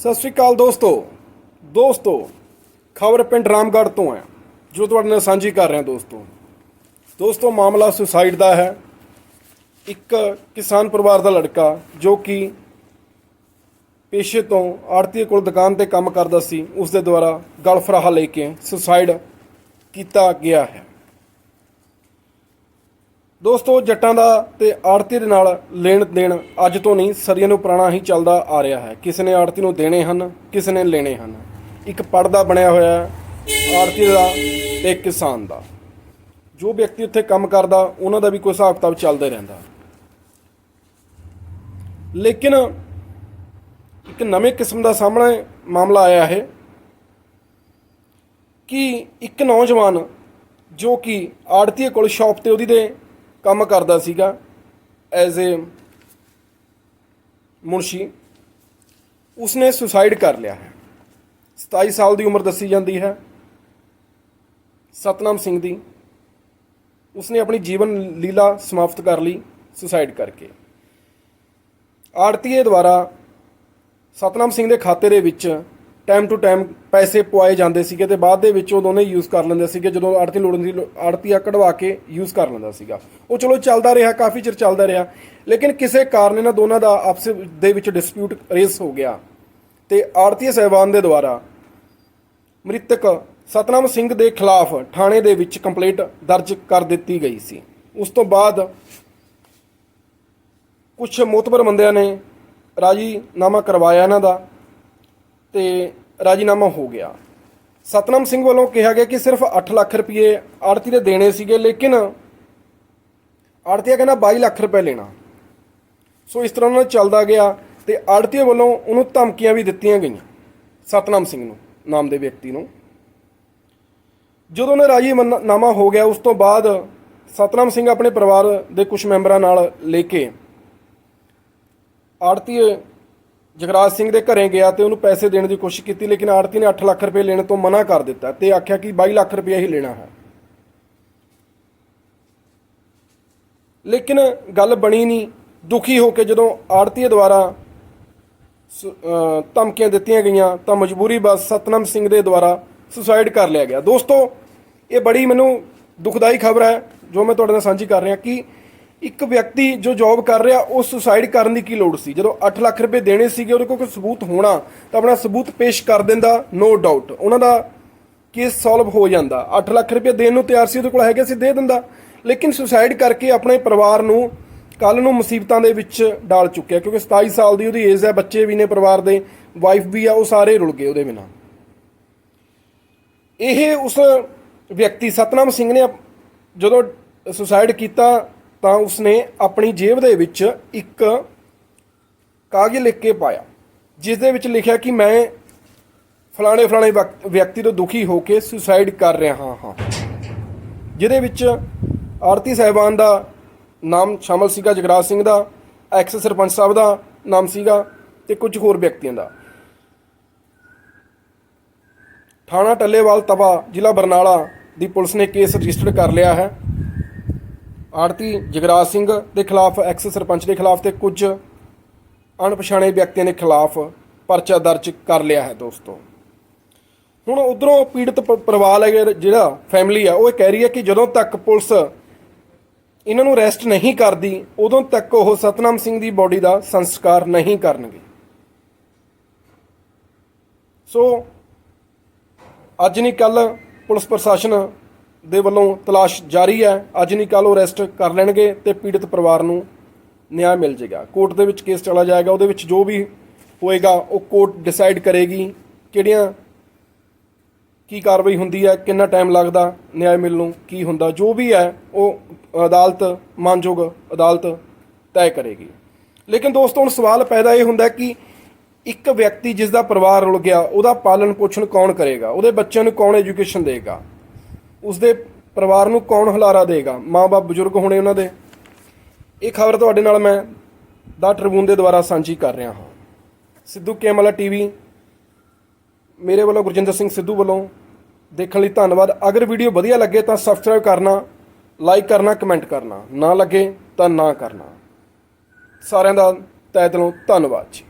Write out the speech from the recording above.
ਸਤਿ ਸ਼੍ਰੀ ਅਕਾਲ ਦੋਸਤੋ। ਦੋਸਤੋ, ਖਬਰ ਪਿੰਡ ਰਾਮਗੜ੍ਹ ਤੋਂ ਹੈ, ਜੋ ਤੁਹਾਡੇ ਨਾਲ ਸਾਂਝੀ ਕਰ ਰਿਹਾ ਦੋਸਤੋ। ਦੋਸਤੋ, ਮਾਮਲਾ ਸੁਸਾਈਡ ਦਾ ਹੈ। ਇੱਕ ਕਿਸਾਨ ਪਰਿਵਾਰ ਦਾ ਲੜਕਾ, ਜੋ ਕਿ ਪੇਸ਼ੇ ਤੋਂ ਆੜਤੀ ਕੋਲ ਦੁਕਾਨ ਤੇ ਕੰਮ ਕਰਦਾ ਸੀ ਉਸ ਦੇ ਦੁਆਰਾ ਗਲਫਰਾਹਾ ਲੈ ਕੇ ਸੁਸਾਈਡ ਕੀਤਾ ਗਿਆ ਹੈ। ਦੋਸਤੋ, ਜੱਟਾਂ ਦਾ ਤੇ ਆੜਤੀ ਦੇ ਨਾਲ ਲੈਣ ਦੇਣ ਅੱਜ ਤੋਂ ਨਹੀਂ, ਸਦੀਆਂ ਨੂੰ ਪੁਰਾਣਾ ਹੀ ਚੱਲਦਾ ਆ ਰਿਹਾ ਹੈ। ਕਿਸੇ ਨੇ ਆੜਤੀ ਨੂੰ ਦੇਣੇ ਹਨ, ਕਿਸੇ ਨੇ ਲੈਣੇ ਹਨ। ਇੱਕ ਪਰਦਾ ਬਣਿਆ ਹੋਇਆ ਹੈ ਆੜਤੀ ਦਾ ਤੇ ਕਿਸਾਨ ਦਾ। ਜੋ ਵਿਅਕਤੀ ਉੱਥੇ ਕੰਮ ਕਰਦਾ, ਉਹਨਾਂ ਦਾ ਵੀ ਕੋਈ ਹਿਸਾਬ ਕਿਤਾਬ ਚੱਲਦਾ ਰਹਿੰਦਾ। ਲੇਕਿਨ ਇੱਕ ਨਵੇਂ ਕਿਸਮ ਦਾ ਸਾਹਮਣੇ ਮਾਮਲਾ ਆਇਆ ਹੈ ਕਿ ਇੱਕ ਨੌਜਵਾਨ ਜੋ ਕਿ ਆੜਤੀਏ ਕੋਲ ਸ਼ਾਪ ਤੇ ਉਹਦੀ ਦੇ ਕੰਮ ਕਰਦਾ ਸੀਗਾ ਐਜ਼ ਏ ਮੁਨਸ਼ੀ, ਉਸਨੇ ਸੁਸਾਈਡ ਕਰ ਲਿਆ ਹੈ। 27 ਸਾਲ ਦੀ ਉਮਰ ਦੱਸੀ ਜਾਂਦੀ ਹੈ। ਸਤਨਾਮ ਸਿੰਘ ਦੀ, ਉਸਨੇ ਆਪਣੀ ਜੀਵਨ ਲੀਲਾ ਸਮਾਪਤ ਕਰ ਲਈ ਸੁਸਾਈਡ ਕਰਕੇ। ਆੜਤੀਏ ਦੁਆਰਾ ਸਤਨਾਮ ਸਿੰਘ ਦੇ ਖਾਤੇ ਦੇ ਵਿੱਚ ਟਾਈਮ ਟੂ ਟਾਈਮ ਪੈਸੇ ਪਵਾਏ ਜਾਂਦੇ ਸੀਗੇ ਤੇ ਬਾਅਦ ਦੇ ਵਿੱਚ ਉਹ ਦੋਨੇ ਯੂਜ਼ ਕਰ ਲੈਂਦੇ ਸੀਗੇ, ਜਦੋਂ ਆੜਤੀ ਲੋੜ ਦੀ ਆੜਤੀਆ ਕਢਵਾ ਕੇ ਯੂਜ਼ ਕਰ ਲੈਂਦਾ ਸੀਗਾ। ਉਹ ਚਲੋ ਚੱਲਦਾ ਰਿਹਾ, ਕਾਫੀ ਚਿਰ ਚੱਲਦਾ ਰਿਹਾ, ਲੇਕਿਨ ਕਿਸੇ ਕਾਰਨ ਇਹਨਾਂ ਦੋਨਾਂ ਦਾ ਆਪਸ ਦੇ ਵਿੱਚ ਡਿਸਪਿਊਟ ਰੇਸ ਹੋ ਗਿਆ। ਤੇ ਆੜਤੀਏ ਸਹਿਬਾਨ ਦੇ ਦੁਆਰਾ ਮ੍ਰਿਤਕ ਸਤਨਾਮ ਸਿੰਘ ਦੇ ਖਿਲਾਫ ਥਾਣੇ ਦੇ ਵਿੱਚ ਕੰਪਲੇਂਟ ਦਰਜ ਕਰ ਦਿੱਤੀ ਗਈ ਸੀ। ਉਸ ਤੋਂ ਬਾਅਦ ਕੁਝ ਮੋਤਬਰ ਬੰਦਿਆਂ ਨੇ ਰਾਜੀਨਾਮਾ ਕਰਵਾਇਆ ਇਹਨਾਂ ਦਾ ਤੇ ਰਾਜੀਨਾਮਾ ਹੋ ਗਿਆ। ਸਤਨਾਮ ਸਿੰਘ ਵੱਲੋਂ ਕਿਹਾ ਗਿਆ ਕਿ ਸਿਰਫ 8 ਲੱਖ ਰੁਪਏ ਆੜਤੀ ਦੇ ਦੇਣੇ ਸੀਗੇ, ਲੇਕਿਨ ਆੜਤੀਆ ਕਹਿੰਦਾ 22 ਲੱਖ ਰੁਪਏ ਲੈਣਾ। ਸੋ ਇਸ ਤਰ੍ਹਾਂ ਨਾਲ ਚੱਲਦਾ ਗਿਆ ਤੇ ਆੜਤੀਏ ਵੱਲੋਂ ਉਹਨੂੰ ਧਮਕੀਆਂ ਵੀ ਦਿੱਤੀਆਂ ਗਈਆਂ, ਸਤਨਾਮ ਸਿੰਘ ਨੂੰ, ਨਾਮ ਦੇ ਵਿਅਕਤੀ ਨੂੰ। ਜਦੋਂ ਉਹਨੇ ਰਾਜੀਨਾਮਾ ਹੋ ਗਿਆ, ਉਸ ਤੋਂ ਬਾਅਦ ਸਤਨਾਮ ਸਿੰਘ ਆਪਣੇ ਪਰਿਵਾਰ ਦੇ ਕੁਝ ਮੈਂਬਰਾਂ ਨਾਲ ਲੈ ਕੇ ਆੜਤੀਏ ਜਗਰਾਜ ਸਿੰਘ ਦੇ ਘਰੇ ਗਿਆ ਤੇ ਉਹਨੂੰ ਪੈਸੇ ਦੇਣ ਦੀ ਕੋਸ਼ਿਸ਼ ਕੀਤੀ, ਲੇਕਿਨ ਆੜਤੀ ਨੇ 8 ਲੱਖ ਰੁਪਏ ਲੈਣ ਤੋਂ ਮਨਾ ਕਰ ਦਿੱਤਾ ਤੇ ਆਖਿਆ ਕਿ 22 ਲੱਖ ਰੁਪਏ ਹੀ ਲੈਣਾ ਹੈ। ਲੇਕਿਨ ਗੱਲ ਬਣੀ ਨਹੀਂ। ਦੁਖੀ ਹੋ ਕੇ ਜਦੋਂ ਆੜਤੀ ਦੁਆਰਾ ਸ- ਧਮਕੀਆਂ ਦਿੱਤੀਆਂ ਗਈਆਂ, ਤਾਂ ਮਜਬੂਰੀ ਬਸ ਸਤਨਾਮ ਸਿੰਘ ਦੇ ਦੁਆਰਾ ਸੁਸਾਈਡ ਕਰ ਲਿਆ ਗਿਆ। ਦੋਸਤੋ, ਇਹ ਬੜੀ ਮੈਨੂੰ ਦੁਖਦਾਈ ਖਬਰ ਹੈ, ਜੋ ਮੈਂ ਤੁਹਾਡੇ ਨਾਲ ਸਾਂਝੀ ਕਰ ਰਿਹਾ ਕਿ ਇੱਕ ਵਿਅਕਤੀ ਜੋ ਜੌਬ ਕਰ ਰਿਹਾ, ਉਹ ਸੁਸਾਈਡ ਕਰਨ ਦੀ ਕੀ ਲੋੜ ਸੀ? ਜਦੋਂ 8 ਲੱਖ ਰੁਪਏ ਦੇਣੇ ਸੀਗੇ, ਉਹਦੇ ਕੋਲ ਕੋਈ ਸਬੂਤ ਹੋਣਾ, ਤਾਂ ਆਪਣਾ ਸਬੂਤ ਪੇਸ਼ ਕਰ ਦਿੰਦਾ ਨੋ ਡਾਊਟ ਉਹਨਾਂ ਦਾ ਕੇਸ ਸੋਲਵ ਹੋ ਜਾਂਦਾ। 8 ਲੱਖ ਰੁਪਏ ਦੇਣ ਨੂੰ ਤਿਆਰ ਸੀ, ਉਹਦੇ ਕੋਲ ਹੈਗੇ ਸੀ, ਦੇ ਦਿੰਦਾ। ਲੇਕਿਨ ਸੁਸਾਈਡ ਕਰਕੇ ਆਪਣੇ ਪਰਿਵਾਰ ਨੂੰ ਕੱਲ ਨੂੰ ਮੁਸੀਬਤਾਂ ਦੇ ਵਿੱਚ ਡਾਲ ਚੁੱਕਿਆ, ਕਿਉਂਕਿ 27 ਸਾਲ ਦੀ ਉਹਦੀ ਏਜ ਹੈ, ਬੱਚੇ ਵੀ ਨੇ ਪਰਿਵਾਰ ਦੇ ਵਾਈਫ ਵੀ ਆ, ਉਹ ਸਾਰੇ ਰੁਲ ਗਏ ਉਹਦੇ ਬਿਨਾਂ। ਇਹ ਉਸ ਵਿਅਕਤੀ ਸਤਨਾਮ ਸਿੰਘ ਨੇ ਜਦੋਂ ਸੁਸਾਈਡ ਕੀਤਾ ਤਾਂ ਉਸਨੇ ਆਪਣੀ ਜੇਬ ਦੇ ਵਿੱਚ ਇੱਕ ਕਾਗਜ਼ ਲਿਖ ਕੇ ਪਾਇਆ ਜਿਸ ਦੇ ਵਿੱਚ ਲਿਖਿਆ ਕਿ ਮੈਂ ਫਲਾਣੇ ਫਲਾਣੇ ਵਕ- ਵਿਅਕਤੀ ਤੋਂ ਦੁਖੀ ਹੋ ਕੇ ਸੁਸਾਈਡ ਕਰ ਰਿਹਾ ਹਾਂ। ਜਿਹਦੇ ਵਿੱਚ ਆਰਤੀ ਸਾਹਿਬਾਨ ਦਾ ਨਾਮ ਸ਼ਾਮਲ ਸੀਗਾ, ਜਗਰਾਜ ਸਿੰਘ ਦਾ, ਐਕਸ ਸਰਪੰਚ ਸਾਹਿਬ ਦਾ ਨਾਮ ਸੀਗਾ ਤੇ ਕੁਝ ਹੋਰ ਵਿਅਕਤੀਆਂ ਦਾ। ਥਾਣਾ ਟੱਲੇਵਾਲ ਤਵਾ ਜ਼ਿਲ੍ਹਾ ਬਰਨਾਲਾ ਦੀ ਪੁਲਿਸ ਨੇ ਕੇਸ ਰਜਿਸਟਰ ਕਰ ਲਿਆ ਹੈ। ਆੜਤੀ ਜਗਰਾਜ ਸਿੰਘ ਦੇ ਖਿਲਾਫ ਐਕਸ ਸਰਪੰਚ ਦੇ ਖਿਲਾਫ ਤੇ ਕੁਝ ਅਣਪਛਾਣੇ ਵਿਅਕਤੀਆਂ ਦੇ ਖਿਲਾਫ ਪਰਚਾ ਦਰਜ ਕਰ ਲਿਆ ਹੈ ਦੋਸਤੋ। ਹੁਣ ਉਧਰੋਂ ਪੀੜਤ ਪਰਿਵਾਰ ਹੈ ਜਿਹੜਾ ਫੈਮਿਲੀ ਆ, ਉਹ ਇਹ ਕਹਿ ਰਹੀ ਹੈ ਕਿ ਜਦੋਂ ਤੱਕ ਪੁਲਿਸ ਇਹਨਾਂ ਨੂੰ ਅਰੈਸਟ ਨਹੀਂ ਕਰਦੀ, ਉਦੋਂ ਤੱਕ ਉਹ ਸਤਨਾਮ ਸਿੰਘ ਦੀ ਬੋਡੀ ਦਾ ਸੰਸਕਾਰ ਨਹੀਂ ਕਰਨਗੇ। ਸੋ, ਅੱਜ ਨਹੀਂ ਕੱਲ ਪੁਲਿਸ ਪ੍ਰਸ਼ਾਸਨ ਦੇ ਵੱਲੋਂ ਤਲਾਸ਼ ਜਾਰੀ ਹੈ। ਅੱਜ ਨਹੀਂ ਕੱਲ ਉਹ ਅਰੈਸਟ ਕਰ ਲੈਣਗੇ ਤੇ ਪੀੜਤ ਪਰਿਵਾਰ ਨੂੰ ਨਿਆਂ ਮਿਲ ਜਾਏਗਾ। ਕੋਰਟ ਦੇ ਵਿੱਚ ਕੇਸ ਚਲਾ ਜਾਏਗਾ। ਉਹਦੇ ਵਿੱਚ ਜੋ ਵੀ ਹੋਏਗਾ, ਉਹ ਕੋਰਟ ਡਿਸਾਈਡ ਕਰੇਗੀ ਕਿਹੜੀਆਂ ਕੀ ਕਾਰਵਾਈ ਹੁੰਦੀ ਹੈ, ਕਿੰਨਾ ਟਾਈਮ ਲੱਗਦਾ ਨਿਆਂ ਮਿਲਣ ਨੂੰ, ਕੀ ਹੁੰਦਾ। ਜੋ ਵੀ ਹੈ, ਉਹ ਅਦਾਲਤ, ਮਾਨਯੋਗ ਅਦਾਲਤ ਤੈਅ ਕਰੇਗੀ। ਲੇਕਿਨ ਦੋਸਤੋ, ਹੁਣ ਸਵਾਲ ਪੈਦਾ ਇਹ ਹੁੰਦਾ ਕਿ ਇੱਕ ਵਿਅਕਤੀ ਜਿਸ ਦਾ ਪਰਿਵਾਰ ਰੁਲ ਗਿਆ, ਉਹਦਾ ਪਾਲਣ ਪੋਸ਼ਣ ਕੌਣ ਕਰੇਗਾ? ਉਹਦੇ ਬੱਚਿਆਂ ਨੂੰ ਕੌਣ ਐਜੂਕੇਸ਼ਨ ਦੇਗਾ? ਉਸਦੇ ਪਰਿਵਾਰ ਨੂੰ ਕੌਣ ਹੁਲਾਰਾ ਦੇਗਾ? ਮਾਂ-ਬਾਪ ਬਜ਼ੁਰਗ ਹੋਣੇ ਉਹਨਾਂ ਦੇ। ਇਹ ਖਬਰ ਤੁਹਾਡੇ ਨਾਲ ਮੈਂ ਦਾ ਟ੍ਰਿਬਿਊਨ ਦੇ ਦੁਆਰਾ ਸਾਂਝੀ ਕਰ ਰਿਹਾ ਹਾਂ। ਸਿੱਧੂ ਕੇਮਲਾ ਟੀਵੀ, ਮੇਰੇ ਵੱਲੋਂ ਗੁਰਜਿੰਦਰ ਸਿੰਘ ਸਿੱਧੂ ਵੱਲੋਂ ਦੇਖਣ ਲਈ ਧੰਨਵਾਦ। ਅਗਰ ਵੀਡੀਓ ਵਧੀਆ ਲੱਗੇ ਤਾਂ ਸਬਸਕ੍ਰਾਈਬ ਕਰਨਾ ਲਾਈਕ ਕਰਨਾ ਕਮੈਂਟ ਕਰਨਾ। ਨਾ ਲੱਗੇ ਤਾਂ ਨਾ ਕਰਨਾ। ਸਾਰਿਆਂ ਦਾ ਤਹਿ ਦਿਲੋਂ ਧੰਨਵਾਦ ਜੀ।